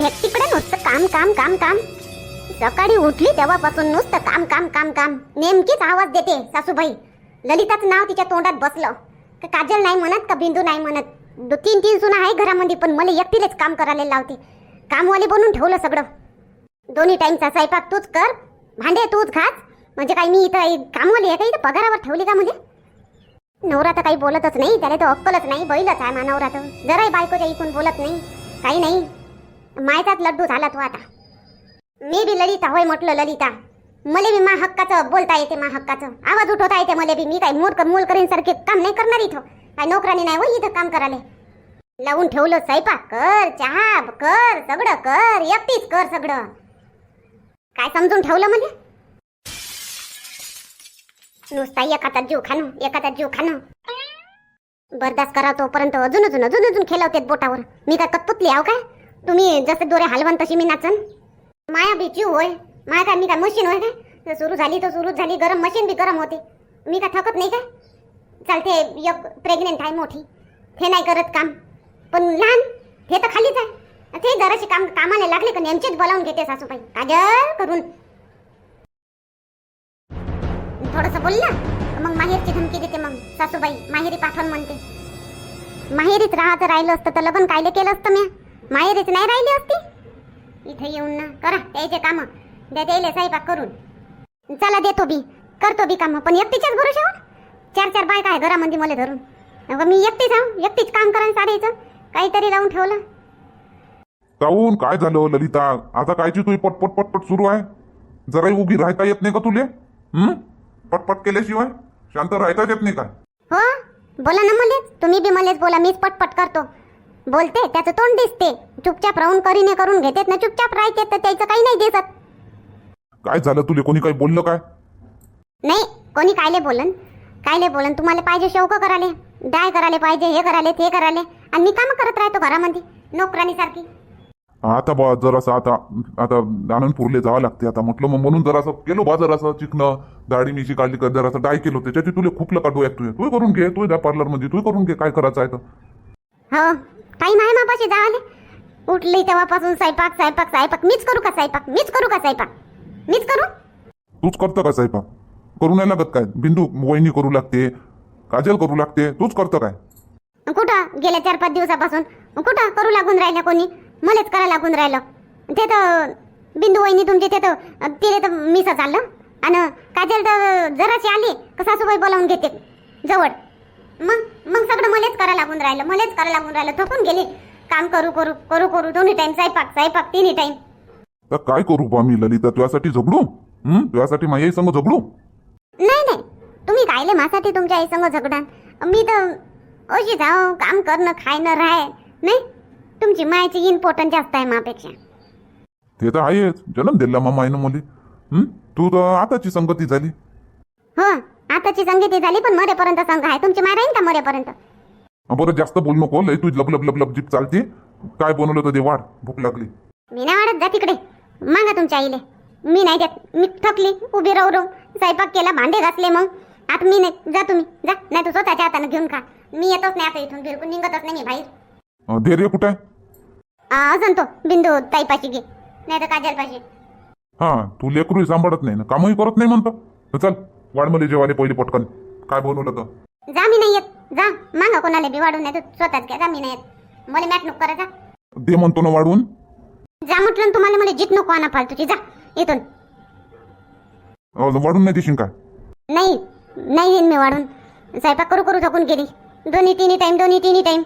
Fake तिकडे नुसतं काम काम काम काम. सकाळी उठली तेव्हापासून नुसतं काम काम काम काम. नेमकीच आवाज देते सासूबाई. ललिताचं नाव तिच्या तोंडात बसलं. का काजल नाही म्हणत का बिंदू नाही म्हणत? दो तीन तीन सुना आहे घरामध्ये पण मला एकटीलेच काम करायला लावते. कामवाली बनून ठेवलं सगळं. दोन्ही टाईमचा स्वयंपाक तूच कर भांडे तूच घास. म्हणजे काही मी इथं कामवाली आहे का इथं पगारावर ठेवली का म्हणजे? नवरा तर काही बोलतच नाही त्याला तर अक्कलच नाही बैलच आहे मा नवरा तर. जराही बायकोच्या इकून बोलत नाही. काही नाही. मायचाच लड्डू झाला तो आता. मी बी ललिता होय म्हटलं ललिता. मले बी मा हक्काचं बोलता येते मा हक्काचं. आवाज उठवता येते मले बी. मी काय मूर्ख मूल करीन सारखे काम नाही करणार इथं. काय नोकरानी नाही होय इथं काम करायला. लावून ठेवलं स्वयंपाक. कर चहा कर सगळं कर एकटीच कर सगळं. काय समजून ठेवलं म्हणजे नुसता एखादा जीव खाणं एखादा जीव खाणं. बरदास करा तोपर्यंत. अजून अजून अजून अजून खेळवतेत बोटावर. मी काय कतपुतली आहो काय? तुम्ही जसे दोरे हलवण तशी मी नाचन. माया बी जीव होय. माया काय मी काय मशीन होय काय? सुरू झाली तर सुरू झाली. गरम मशीन बी गरम होते. मी काय थकत नाही काय? चालते एक प्रेग्नेंट आहे मोठी. हे नाही करत काम. पण लहान हे तर खालीच आहे. ते जराशी काम कामाला लागले का नेमचेच बोलावून घेते सासूबाई. काजल करून. थोडस बोल ना. मग माहेरची धमकी देते मग. सासूबाई माहेरी पाठवून म्हणते. माहेरीच राहत राहिलं असतं तर लग्न कायले केलं असतं मी माहेरीच नाही राहिली असती? इथे येऊन ना करा त्याचे काम. द्या द्यायले स्वयंपाक करून. चला देतो बी. करतो बी काम. पण एकटीच्याच भरोशावर चार चार बायका आहे घरामध्ये मला धरून. अगं मी एकटीच आहो एकटीच काम करा साडायचं काहीतरी लावून ठेवलं. काहून काय झालं ललिता? आता कायची तुझी पटपट पटपट सुरू आहे? जराही उभी राहता येत नाही का तुले? हं? पटपट केल्याशिवाय? शांत राहता येत नाही काय हो? बोला ना मलेच. तुम्ही बी मलेच बोला मीच पटपट करतो. बोलते त्याचं तोंड दिसते. चुपचाप राहून करीने करून घेतेत ना चुपचाप राहते तर त्याचं काही नाही दिसत. काय झालं तुले? कोणी काही बोललं काय? नाही कोणी कायले बोलन? कायले बोलन? तुम्हाला पाहिजे शौक कराले डाय करायला पाहिजे हे करायले ते करायले. आणि मी काम करत राहतो घरामध्ये नोकरानी सारखी आता बा जरासं आता आता आनंदपूरले जावं लागते. आता म्हटलं मग म्हणून जरासं केलो बा जरासं चिकनं दाढी मिशी काढली कर जरासं डाय केलं त्याच्यात तुले खूपलं का डोळ्यात तुझे तू करून घे तू द्या पार्लरमध्ये तू करून घे काय करायचं आहे तर. हो. टाईम आहे मापाशी जावाले. उठली तेव्हापासून स्वयंपाक स्वयंपाक स्वयंपाक. मीच करू का स्वयंपाक? मीच करू का स्वयंपाक? मीच करू? तूच करतं का स्वयंपाक? करू नाही लागत काय? बिंदू वहिनी करू लागते. काजल करू लागते. तूच करतं काय? कुठं? गेल्या चार पाच दिवसापासून. कुठं? करू लागून राहिल्या कोणी? मलाच करा लागून राहिलं. ते तर बिंदू वहिनी तुमचे ते तर तिथे तर मिस चाललं. आणि काजल तर जराशी आली. का सासूबाई बोलावून घेते. जवळ. मग मग सगळं मलाच करा लागून राहिलं मलाच करा लागून राहिलं थकून गेली. काम करू करू करू करू दोन्ही टाइम स्वयंपाक स्वयंपाक तिन्ही टाइम तर काय करू बा मी ललिता तुझ्यासाठी झगडू हं? तुझ्यासाठी माझ्याही संग झगडू नाही नाही. तुम्ही कायले माझ्यासाठी तुमच्या आई संग झगडान मी तर अशी जाऊ काम करणं खायनं राहाय नाही? तुमची मायाची इम्पॉर्टंट जास्त आहे मापेक्षा. ते तर आहेच. जन्म दिला मामा आहे ना मुली. हं? तू तर आताची संगती झाली. हो. आताची संगीती झाली पण मरेपर्यंत संघ आहे. तुमची माय राहील का मरेपर्यंत? बरं जास्त बोल नको. लय तू लब लब लब लब जीप चालते. काय बनवलं तर ते वाढ? भूक लागली. मी नाही वाढत जा तिकडे. मागा तुमच्या आईले. मी नाही देत. मी थकली उभी राहू राहू. स्वयंपाक केला भांडे घासले मग. आता मी नाही. जा तुम्ही. जा. नाही तू स्वतःच्या हाताने घेऊन खा. मी येतच नाही आता इथून बिलकुल निघतच नाही मी बाहेर. अं, धैर्य कुठं आहे? आ, अजून तो. बिंदू ताईपाशी घे. नाही तर काजलपाशी. हा तू लेकरू सांभाळत नाही ना. कामही करत नाही म्हणतो. तर चल. वाढ मला जेवाले पहिले पटकन. काय बनवलं तर जा मी नाही येत. जा मागा कोणाला बी वाढून नाही तू स्वतःच घ्या. जा मी नाही येत. मला मॅट नको करा जा. दे म्हणतो ना वाढवून जा म्हटलं ना तुम्हाला मला जित नको आणा फालतूची. जा इथून. अं, वाढून नाही देशील काय? नाही नाही येईन मी वाढून. स्वयंपाक करू करू थकून गेली. दोन्ही तिन्ही टाइम दोन्ही तिन्ही टाइम